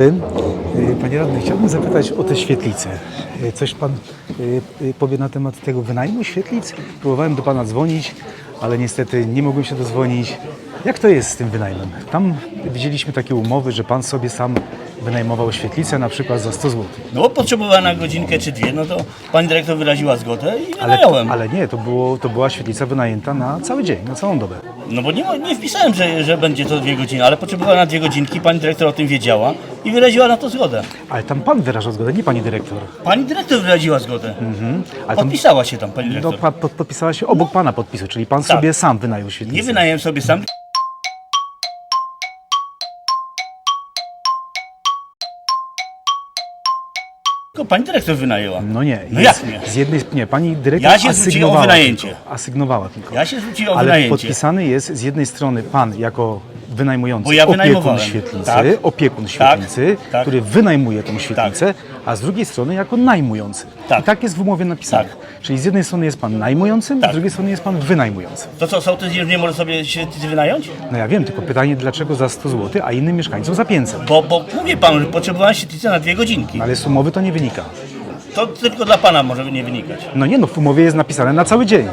Y, Panie radny, chciałbym zapytać o te świetlice. Y, Coś pan y, powie na temat tego wynajmu świetlic? Próbowałem do pana dzwonić, ale niestety nie mogłem się dozwonić. Jak to jest z tym wynajmem? Tam widzieliśmy takie umowy, że pan sobie sam wynajmował świetlicę na przykład za 100 zł. No bo potrzebowała na godzinkę czy dwie, no to pani dyrektor wyraziła zgodę i Ale, wynająłem. ale nie, to, było, to była świetlica wynajęta na cały dzień, na całą dobę. No bo nie, nie wpisałem, że, że będzie to dwie godziny, ale potrzebowała na dwie godzinki, pani dyrektor o tym wiedziała i wyraziła na to zgodę. Ale tam pan wyrażał zgodę, nie pani dyrektor. Pani dyrektor wyraziła zgodę. Ale tam, Podpisała się tam pani no, dyrektor. pa, pod, podpisała się obok pana podpisu, czyli pan sobie sam wynajął świetlicę. Nie wynająłem sobie sam. Tylko pani dyrektor wynajęła. No nie. No jak nie? Z jednej, nie, pani dyrektor Ja się zwróciłem o asygnowała wynajęcie. Tylko, asygnowała tylko. Ja się zwróciłem o Ale wynajęcie. podpisany jest z jednej strony pan jako wynajmujący Bo ja opiekun wynajmowałem. świetlicy, Tak. opiekun Tak. świetlicy, Tak. który wynajmuje tą świetlicę, a z drugiej strony jako najmujący. Tak. I tak jest w umowie napisane. Tak. Czyli z jednej strony jest pan najmującym, Tak. z drugiej strony jest pan wynajmującym. To co, sołtys już nie może sobie świetlicy wynająć? No ja wiem, tylko pytanie dlaczego za 100 zł, a innym mieszkańcom za 500. Bo, bo mówię panu, że potrzebowałem świetlicy na dwie godzinki. Ale z umowy to nie wynika. To tylko dla pana może nie wynikać. No nie no, w umowie jest napisane na cały dzień.